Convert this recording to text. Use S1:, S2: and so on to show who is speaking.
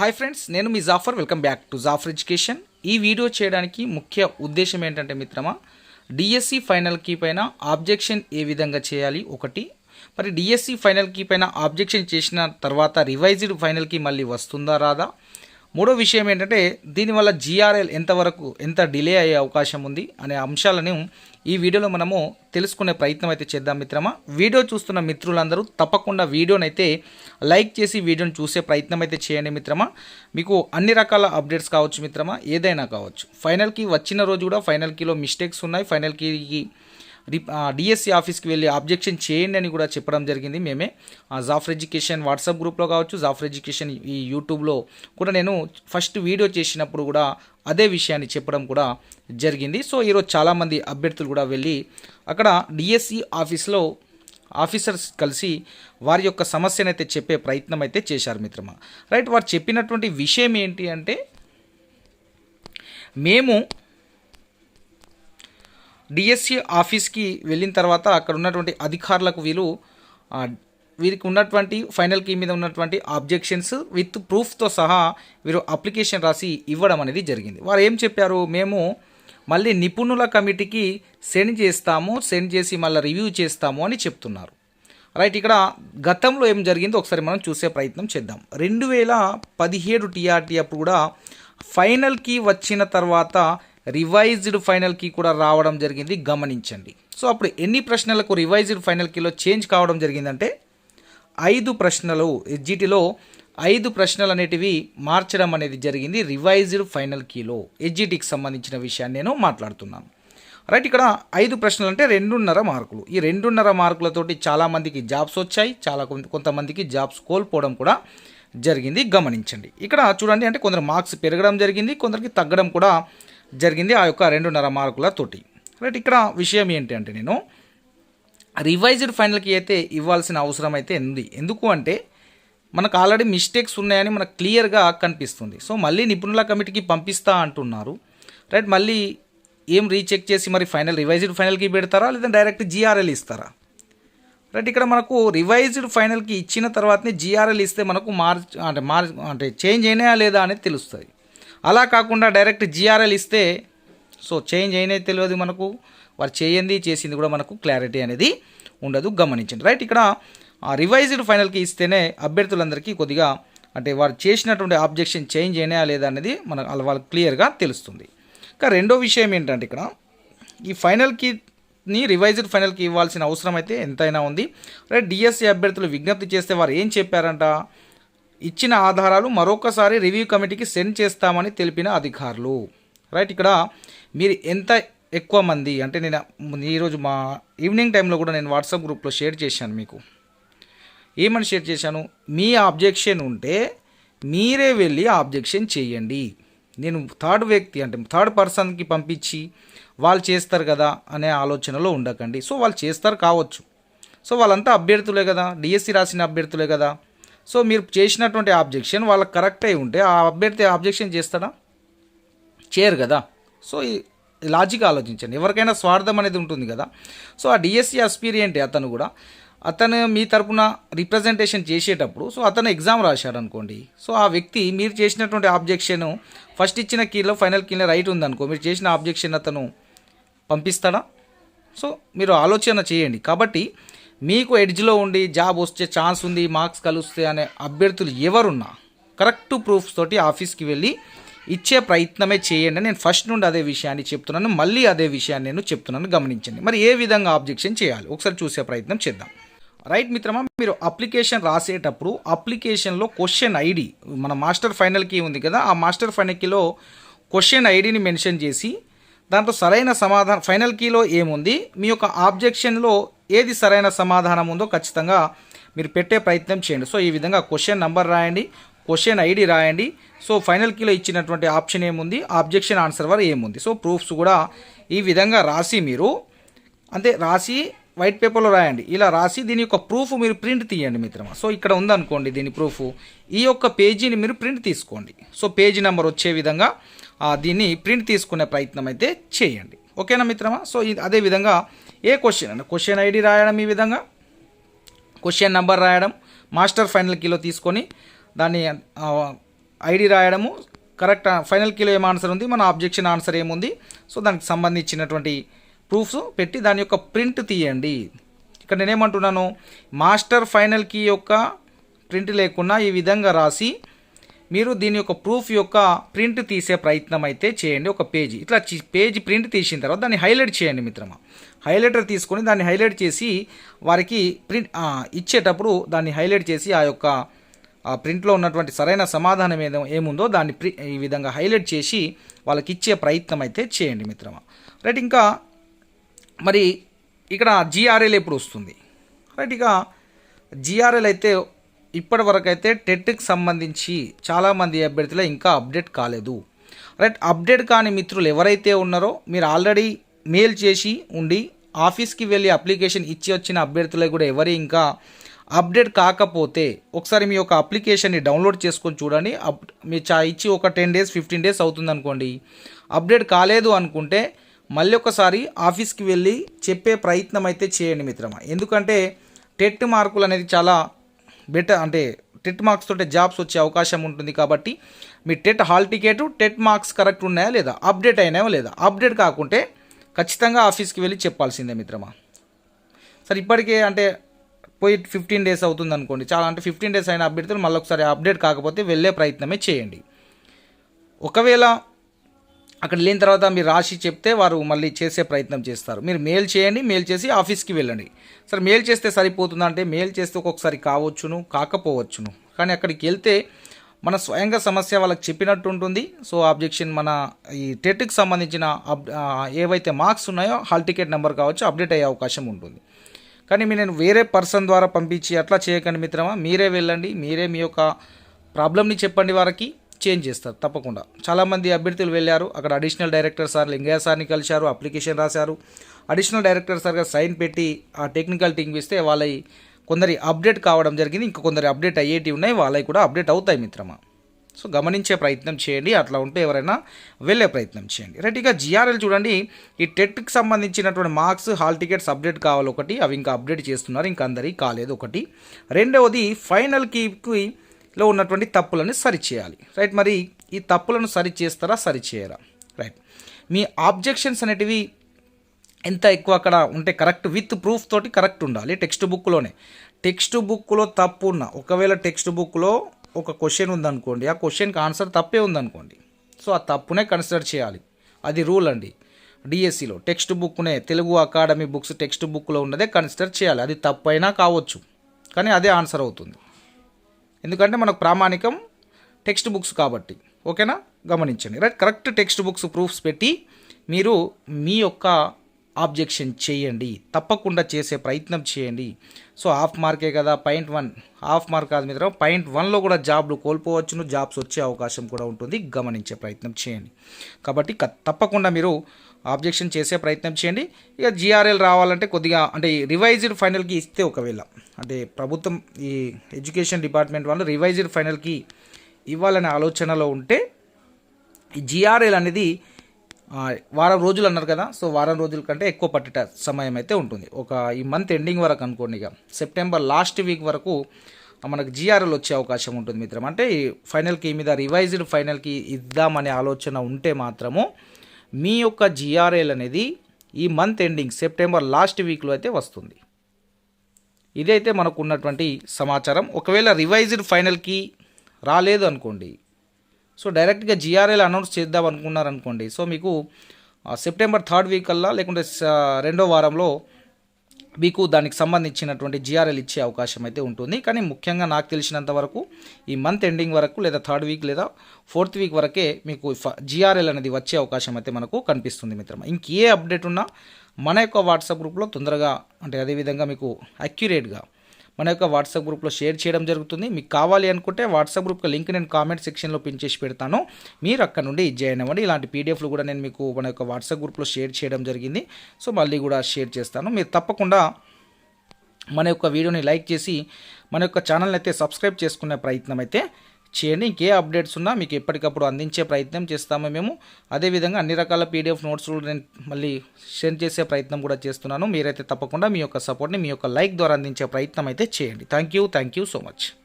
S1: Hi friends నేను మీ Jafar welcome back to Jafar education ఈ video చేయడానికి ముఖ్య ఉద్దేశం ఏంటంటే మిత్రమా డిఎస్సి ఫైనల్ కీ పైన ఆబ్జెక్షన్ ఏ విధంగా చేయాలి? ఒకటి. మరి డిఎస్సి ఫైనల్ కీ పైన ఆబ్జెక్షన్ చేసిన తర్వాత రివైజ్డ్ ఫైనల్ కీ మళ్ళీ వస్తుందా రాదా? మూడో విషయం ఏంటంటే దీనివల్ల జిఆర్ఎల్ ఎంతవరకు ఎంత డిలే అయ్యే అవకాశం ఉంది అనే అంశాలను ఈ వీడియోలో మనము తెలుసుకునే ప్రయత్నం అయితే చేద్దాం మిత్రమా. వీడియో చూస్తున్న మిత్రులందరూ తప్పకుండా వీడియోనైతే లైక్ చేసి వీడియోని చూసే ప్రయత్నం అయితే చేయండి మిత్రమా. మీకు అన్ని రకాల అప్డేట్స్ కావచ్చు మిత్రమా ఏదైనా కావచ్చు. ఫైనల్కి వచ్చిన రోజు కూడా ఫైనల్ కీలో మిస్టేక్స్ ఉన్నాయి. ఫైనల్ కీకి డిఎస్సి ఆఫీస్కి వెళ్ళి అబ్జెక్షన్ చేయండి అని కూడా చెప్పడం జరిగింది. మేమే ఆ జాఫర్ ఎడ్యుకేషన్ వాట్సాప్ గ్రూప్లో కావచ్చు జాఫర్ ఎడ్యుకేషన్ ఈ యూట్యూబ్లో కూడా నేను ఫస్ట్ వీడియో చేసినప్పుడు కూడా అదే విషయాన్ని చెప్పడం కూడా జరిగింది. సో ఈరోజు చాలామంది అభ్యర్థులు కూడా వెళ్ళి అక్కడ డిఎస్సి ఆఫీస్లో ఆఫీసర్స్ కలిసి వారి యొక్క సమస్యను అయితే చెప్పే ప్రయత్నం అయితే చేశారు మిత్రమా. రైట్ వారు చెప్పినటువంటి విషయం ఏంటి అంటే మేము డిఎస్సి ఆఫీస్కి వెళ్ళిన తర్వాత అక్కడ ఉన్నటువంటి అధికారులకు వీళ్ళు వీరికి ఉన్నటువంటి ఫైనల్ కీ మీద ఉన్నటువంటి ఆబ్జెక్షన్స్ విత్ ప్రూఫ్తో సహా వీరు అప్లికేషన్ రాసి ఇవ్వడం అనేది జరిగింది. వారు ఏం చెప్పారు? మేము మళ్ళీ నిపుణుల కమిటీకి సెండ్ చేస్తాము సెండ్ చేసి మళ్ళీ రివ్యూ చేస్తాము అని చెప్తున్నారు. రైట్ ఇక్కడ గతంలో ఏం జరిగిందో ఒకసారి మనం చూసే ప్రయత్నం చేద్దాం. రెండు వేల పదిహేడు టీఆర్టీ అప్పుడు కూడా ఫైనల్కి వచ్చిన తర్వాత రివైజ్డ్ ఫైనల్ కీ కూడా రావడం జరిగింది గమనించండి. సో అప్పుడు ఎన్ని ప్రశ్నలకు రివైజ్డ్ ఫైనల్ కీలో చేంజ్ కావడం జరిగిందంటే ఐదు ప్రశ్నలు ఎస్జిటిలో ఐదు ప్రశ్నలు అనేటివి మార్చడం అనేది జరిగింది రివైజ్డ్ ఫైనల్ కీలో. ఎస్జిటికి సంబంధించిన విషయాన్ని నేను మాట్లాడుతున్నాను. రైట్ ఇక్కడ ఐదు ప్రశ్నలు అంటే రెండున్నర మార్కులు. ఈ రెండున్నర మార్కులతోటి చాలామందికి జాబ్స్ వచ్చాయి చాలా కొంత- కొంతమందికి జాబ్స్ కోల్పోవడం కూడా జరిగింది. గమనించండి. ఇక్కడ చూడండి అంటే కొందరు మార్క్స్ పెరగడం జరిగింది కొందరికి తగ్గడం కూడా జరిగింది ఆ యొక్క రెండున్నర మార్కులతోటి రైట్ ఇక్కడ విషయం ఏంటి అంటే నేను రివైజ్డ్ ఫైనల్కి అయితే ఇవ్వాల్సిన అవసరం అయితే ఉంది. ఎందుకు అంటే మనకు ఆల్రెడీ మిస్టేక్స్ ఉన్నాయని మనకు క్లియర్గా కనిపిస్తుంది. సో మళ్ళీ నిపుణుల కమిటీకి పంపిస్తా అంటున్నారు. రైట్ మళ్ళీ ఏం రీచెక్ చేసి మరి ఫైనల్ రివైజ్డ్ ఫైనల్కి పెడతారా? లేదా డైరెక్ట్ జీఆర్ఎల్ ఇస్తారా? రైట్ ఇక్కడ మనకు రివైజ్డ్ ఫైనల్కి ఇచ్చిన తర్వాతనే జిఆర్ఎల్ ఇస్తే మనకు మార్చ్ అంటే మార్ అంటే చేంజ్ అయినాయా లేదా అనేది తెలుస్తుంది. అలా కాకుండా డైరెక్ట్ జిఆర్ఎల్ ఇస్తే సో చేంజ్ అయినది తెలియదు మనకు. వారు చేయంది చేసింది కూడా మనకు క్లారిటీ అనేది ఉండదు గమనించండి. రైట్ ఇక్కడ రివైజ్డ్ ఫైనల్కి ఇస్తేనే అభ్యర్థులందరికీ కొద్దిగా అంటే వారు చేసినటువంటి ఆబ్జెక్షన్ చేంజ్ అయినా లేదా అనేది మనకు వాళ్ళకి క్లియర్గా తెలుస్తుంది. ఇంకా రెండో విషయం ఏంటంటే ఇక్కడ ఈ ఫైనల్కి రివైజ్డ్ ఫైనల్కి ఇవ్వాల్సిన అవసరం అయితే ఎంతైనా ఉంది. రైట్ డిఎస్సి అభ్యర్థులు విజ్ఞప్తి చేస్తే వారు ఏం చెప్పారంట? ఇచ్చిన ఆధారాలు మరొకసారి రివ్యూ కమిటీకి సెండ్ చేస్తామని తెలిపిన అధికారులు. రైట్ ఇక్కడ మీరు ఎంత ఎక్కువ మంది అంటే నేను ఈరోజు మా ఈవినింగ్ టైంలో కూడా నేను వాట్సాప్ గ్రూప్లో షేర్ చేశాను మీకు. ఏమని షేర్ చేశాను? మీ ఆబ్జెక్షన్ ఉంటే మీరే వెళ్ళి ఆబ్జెక్షన్ చేయండి. నేను థర్డ్ వ్యక్తి అంటే థర్డ్ పర్సన్కి పంపించి వాళ్ళు చేస్తారు కదా అనే ఆలోచనలో ఉండకండి. సో వాళ్ళు చేస్తారు కావచ్చు. సో వాళ్ళంతా అభ్యర్థులే కదా డిఎస్సి రాసిన అభ్యర్థులే కదా. సో మీరు చేసినటువంటి ఆబ్జెక్షన్ వాళ్ళకి కరెక్ట్ అయి ఉంటే ఆ అభ్యర్థి ఆబ్జెక్షన్ చేస్తాడా? చేయరు కదా. సో ఈ లాజిక్ ఆలోచించండి. ఎవరికైనా స్వార్థం అనేది ఉంటుంది కదా. సో ఆ డిఎస్సి అస్పీరియంట్ అతను కూడా అతను మీ తరపున రిప్రజెంటేషన్ చేసేటప్పుడు సో అతను ఎగ్జామ్ రాశాడు అనుకోండి సో ఆ వ్యక్తి మీరు చేసినటువంటి ఆబ్జెక్షన్ ఫస్ట్ ఇచ్చిన కీలో ఫైనల్ కీలో రైట్ ఉందనుకో మీరు చేసిన ఆబ్జెక్షన్ అతను పంపిస్తాడా? సో మీరు ఆలోచన చేయండి. కాబట్టి మీకు ఎడ్జ్లో ఉండి జాబ్ వచ్చే ఛాన్స్ ఉంది మార్క్స్ కలుస్తే అనే అభ్యర్థులు ఎవరున్నా కరెక్ట్ ప్రూఫ్స్ తోటి ఆఫీస్కి వెళ్ళి ఇచ్చే ప్రయత్నమే చేయండి నేను ఫస్ట్ నుండి అదే విషయాన్ని చెప్తున్నాను మళ్ళీ అదే విషయాన్ని నేను చెప్తున్నాను గమనించండి. మరి ఏ విధంగా ఆబ్జెక్షన్ చేయాలి? ఒకసారి చూసే ప్రయత్నం చేద్దాం. రైట్ మిత్రమా మీరు అప్లికేషన్ రాసేటప్పుడు అప్లికేషన్లో క్వశ్చన్ ఐడి మన మాస్టర్ ఫైనల్కి ఉంది కదా ఆ మాస్టర్ ఫైనల్కిలో క్వశ్చన్ ఐడిని మెన్షన్ చేసి దాంట్లో సరైన సమాధానం ఫైనల్ కీలో ఏముంది? మీ యొక్క ఆబ్జెక్షన్లో ఏది సరైన సమాధానం ఉందో ఖచ్చితంగా మీరు పెట్టే ప్రయత్నం చేయండి. సో ఈ విధంగా క్వశ్చన్ నంబర్ రాయండి క్వశ్చన్ ఐడి రాయండి. సో ఫైనల్ కీలో ఇచ్చినటువంటి ఆప్షన్ ఏముంది? ఆబ్జెక్షన్ ఆన్సర్ వర్ ఏముంది? సో ప్రూఫ్స్ కూడా ఈ విధంగా రాసి మీరు అంతే రాసి వైట్ పేపర్లో రాయండి. ఇలా రాసి దీని యొక్క ప్రూఫ్ మీరు ప్రింట్ తీయండి మిత్రమా. సో ఇక్కడ ఉందనుకోండి దీని ప్రూఫ్ ఈ యొక్క పేజీని మీరు ప్రింట్ తీసుకోండి. సో పేజీ నెంబర్ వచ్చే విధంగా దీన్ని ప్రింట్ తీసుకునే ప్రయత్నం అయితే చేయండి. ఓకేనా మిత్రమా? సో ఇది అదే విధంగా ఏ క్వశ్చన్ అంటే క్వశ్చన్ ఐడి రాయడం ఈ విధంగా. క్వశ్చన్ నెంబర్ రాయడం మాస్టర్ ఫైనల్ కీలో తీసుకొని దాన్ని ఐడి రాయడము కరెక్ట్ ఫైనల్ కీలో ఏం ఆన్సర్ ఉంది? మన ఆబ్జెక్షన్ ఆన్సర్ ఏముంది? సో దానికి సంబంధించినటువంటి ప్రూఫ్స్ పెట్టి దాని యొక్క ప్రింట్ తీయండి. ఇక్కడ నేనేమంటున్నాను? మాస్టర్ ఫైనల్ కీ యొక్క ప్రింట్ లేకుండా ఈ విధంగా రాసి మీరు దీని యొక్క ప్రూఫ్ యొక్క ప్రింట్ తీసే ప్రయత్నం అయితే చేయండి. ఒక పేజీ ఇట్లా పేజీ ప్రింట్ తీసిన తర్వాత దాన్ని హైలైట్ చేయండి మిత్రమా. హైలైటర్ తీసుకొని దాన్ని హైలైట్ చేసి వారికి ప్రింట్ ఇచ్చేటప్పుడు దాన్ని హైలైట్ చేసి ఆ యొక్క ప్రింట్లో ఉన్నటువంటి సరైన సమాధానం ఏదో ఏముందో దాన్ని ప్రి ఈ విధంగా హైలైట్ చేసి వాళ్ళకి ఇచ్చే ప్రయత్నం అయితే చేయండి మిత్రమా. రైట్ ఇంకా మరి ఇక్కడ జిఆర్ఎల్ ఎప్పుడు వస్తుంది? రైట్ ఇక జిఆర్ఎల్ అయితే ఇప్పటి వరకు అయితే టెట్కి సంబంధించి చాలామంది అభ్యర్థులు ఇంకా అప్డేట్ కాలేదు. రైట్ అప్డేట్ కాని మిత్రులు ఎవరైతే ఉన్నారో మీరు ఆల్రెడీ మెయిల్ చేసి ఉండి ఆఫీస్కి వెళ్ళి అప్లికేషన్ ఇచ్చి వచ్చిన అభ్యర్థులకు కూడా ఎవరు ఇంకా అప్డేట్ కాకపోతే ఒకసారి మీ యొక్క అప్లికేషన్ని డౌన్లోడ్ చేసుకొని చూడండి. అప్ మీ చా ఇచ్చి ఒక టెన్ డేస్ ఫిఫ్టీన్ డేస్ అవుతుంది అనుకోండి. అప్డేట్ కాలేదు అనుకుంటే మళ్ళీ ఒకసారి ఆఫీస్కి వెళ్ళి చెప్పే ప్రయత్నం అయితే చేయండి మిత్రమా. ఎందుకంటే టెట్ మార్కులు అనేది చాలా బెటర్ అంటే టెట్ మార్క్స్ తోటే జాబ్స్ వచ్చే అవకాశం ఉంటుంది కాబట్టి మీ TET hall ticket TET marks correct ఉన్నాయా లేదా అప్డేట్ అయినాయో లేదా అప్డేట్ కాకుంటే ఖచ్చితంగా ఆఫీస్కి వెళ్ళి చెప్పాల్సిందే మిత్రమా. సరే ఇప్పటికే అంటే పోయి ఫిఫ్టీన్ డేస్ అవుతుంది అనుకోండి చాలా అంటే ఫిఫ్టీన్ డేస్ అయిన అభ్యర్థులు మళ్ళీ ఒకసారి అప్డేట్ కాకపోతే వెళ్ళే ప్రయత్నమే చేయండి. ఒకవేళ అక్కడ లేని తర్వాత మీరు రాసి చెప్తే వారు మళ్ళీ చేసే ప్రయత్నం చేస్తారు. మీరు మెయిల్ చేయండి మెయిల్ చేసి ఆఫీస్కి వెళ్ళండి. సరే మెయిల్ చేస్తే సరిపోతుందా అంటే మెయిల్ చేస్తే ఒక్కొక్కసారి కావచ్చును కాకపోవచ్చును. కానీ అక్కడికి వెళ్తే మన స్వయంగా సమస్య వాళ్ళకి చెప్పినట్టు ఉంటుంది. సో ఆబ్జెక్షన్ మన ఈ టెట్కి సంబంధించిన అప్ ఏవైతే మార్క్స్ ఉన్నాయో హాల్ టికెట్ నెంబర్ కావచ్చు అప్డేట్ అయ్యే అవకాశం ఉంటుంది. కానీ మీ నేను వేరే పర్సన్ ద్వారా పంపించి అట్లా చేయకండి మిత్రమా మీరే వెళ్ళండి మీరే మీ యొక్క ప్రాబ్లమ్ని చెప్పండి వారికి చేంజ్ చేస్తారు తప్పకుండా. చాలామంది అభ్యర్థులు వెళ్ళారు అక్కడ అడిషనల్ డైరెక్టర్ సార్ లింగయ్య సార్ని కలిశారు అప్లికేషన్ రాశారు. అడిషనల్ డైరెక్టర్ సార్గా సైన్ పెట్టి ఆ టెక్నికల్ టీంకి ఇస్తే వాళ్ళ కొందరి అప్డేట్ కావడం జరిగింది ఇంకా కొందరి అప్డేట్ అయ్యేటివి ఉన్నాయి వాళ్ళవి కూడా అప్డేట్ అవుతాయి మిత్రమా? సో గమనించే ప్రయత్నం చేయండి అట్లా ఉంటే ఎవరైనా వెళ్ళే ప్రయత్నం చేయండి. రైట్ ఇక జిఆర్ఎల్ చూడండి ఈ టెట్కి సంబంధించినటువంటి మార్క్స్ హాల్ టికెట్స్ అప్డేట్ కావాలి ఒకటి అవి ఇంకా అప్డేట్ చేస్తున్నారు ఇంకా అందరికీ కాలేదు ఒకటి. రెండవది ఫైనల్ కీకి లో ఉన్నటువంటి తప్పులను సరిచేయాలి. రైట్ మరి ఈ తప్పులను సరి చేస్తారా రైట్ మీ ఆబ్జెక్షన్స్ అనేటివి ఎంత ఎక్కువ అక్కడ ఉంటే కరెక్ట్ విత్ ప్రూఫ్ తోటి కరెక్ట్ ఉండాలి టెక్స్ట్ బుక్లోనే టెక్స్ట్ బుక్లో తప్పు ఉన్న ఒకవేళ టెక్స్ట్ బుక్లో ఒక క్వశ్చన్ ఉందనుకోండి ఆ క్వశ్చన్కి ఆన్సర్ తప్పే ఉందనుకోండి. సో ఆ తప్పునే కన్సిడర్ చేయాలి. అది రూల్ అండి. డిఎస్సిలో టెక్స్ట్ బుక్నే తెలుగు అకాడమీ బుక్స్ టెక్స్ట్ బుక్లో ఉన్నదే కన్సిడర్ చేయాలి. అది తప్పైనా కావచ్చు కానీ అదే ఆన్సర్ అవుతుంది. ఎందుకంటే మనకు ప్రామాణికం టెక్స్ట్ బుక్స్ కాబట్టి. ఓకేనా గమనించండి. Right correct text books proofs పెట్టి మీరు మీ యొక్క ఆబ్జెక్షన్ చేయండి. తప్పకుండా చేసే ప్రయత్నం చేయండి. సో హాఫ్ మార్కే కదా పాయింట్ వన్. హాఫ్ మార్క్ కాదు మిత్రం పాయింట్ వన్లో కూడా జాబ్లు కోల్పోవచ్చును జాబ్స్ వచ్చే అవకాశం కూడా ఉంటుంది. గమనించే ప్రయత్నం చేయండి. కాబట్టి తప్పకుండా మీరు ఆబ్జెక్షన్ చేసే ప్రయత్నం చేయండి. ఇక జిఆర్ఎల్ రావాలంటే కొద్దిగా అంటే రివైజ్డ్ ఫైనల్కి ఇస్తే ఒకవేళ. అంటే ప్రభుత్వం ఈ ఎడ్యుకేషన్ డిపార్ట్మెంట్ వాళ్ళు రివైజ్డ్ ఫైనల్కి ఇవ్వాలనే ఆలోచనలో ఉంటే ఈ జిఆర్ఎల్ అనేది వారం రోజులు అన్నారు కదా సో వారం రోజుల కంటే ఎక్కువ పట్టేట సమయం అయితే ఉంటుంది. ఒక ఈ మంత్ ఎండింగ్ వరకు అనుకోండి ఇక. సెప్టెంబర్ లాస్ట్ వీక్ వరకు మనకు జిఆర్ఎల్ వచ్చే అవకాశం ఉంటుంది మిత్రం. అంటే ఈ ఫైనల్కి మీద రివైజ్డ్ ఫైనల్కి ఇద్దామనే ఆలోచన ఉంటే మాత్రము మీ యొక్క జిఆర్ఎల్ అనేది ఈ మంత్ ఎండింగ్ సెప్టెంబర్ లాస్ట్ వీక్లో అయితే వస్తుంది. ఇదైతే మనకు ఉన్నటువంటి సమాచారం. ఒకవేళ రివైజ్డ్ ఫైనల్కి రాలేదు అనుకోండి సో డైరెక్ట్గా జిఆర్ఎల్ అనౌన్స్ చేద్దాం అనుకున్నారనుకోండి సో మీకు సెప్టెంబర్ థర్డ్ వీక్ కల్లా లేకుంటే రెండో వారంలో మీకు దానికి సంబంధించినటువంటి జిఆర్ఎల్ ఇచ్చే అవకాశం అయితే ఉంటుంది. కానీ ముఖ్యంగా నాకు తెలిసినంత వరకు ఈ మంత్ ఎండింగ్ వరకు లేదా థర్డ్ వీక్ లేదా ఫోర్త్ వీక్ వరకే మీకు జిఆర్ఎల్ అనేది వచ్చే అవకాశం అయితే మనకు కనిపిస్తుంది మిత్రమా. ఇంకే అప్డేట్ ఉన్నా మన యొక్క వాట్సాప్ గ్రూప్లో తొందరగా అంటే అదేవిధంగా మీకు అక్యురేట్గా మన యొక్క వాట్సాప్ గ్రూప్లో షేర్ చేయడం జరుగుతుంది. మీకు కావాలి అనుకుంటే వాట్సాప్ గ్రూప్ లింక్ నేను కామెంట్ సెక్షన్లో పిన్ చేసి పెడతాను. మీరు అక్కడ నుండి జాయిన్ అవ్వండి. ఇలాంటి పీడిఎఫ్లు కూడా నేను మీకు మన యొక్క వాట్సాప్ గ్రూప్లో షేర్ చేయడం జరిగింది. సో మళ్ళీ కూడా షేర్ చేస్తాను. మీరు తప్పకుండా మన యొక్క వీడియోని లైక్ చేసి మన యొక్క ఛానల్ని అయితే సబ్స్క్రైబ్ చేసుకునే ప్రయత్నం అయితే చేయండి. ఇంకే అప్డేట్స్ ఉన్నా మీకు ఎప్పటికప్పుడు అందించే ప్రయత్నం చేస్తాము మేము. అదేవిధంగా అన్ని రకాల పీడిఎఫ్ నోట్స్ నేను మళ్ళీ షేర్ చేసే ప్రయత్నం కూడా చేస్తున్నాను. మీరైతే తప్పకుండా మీ యొక్క సపోర్ట్ని మీ యొక్క లైక్ ద్వారా అందించే ప్రయత్నం అయితే చేయండి. Thank you thank you so much.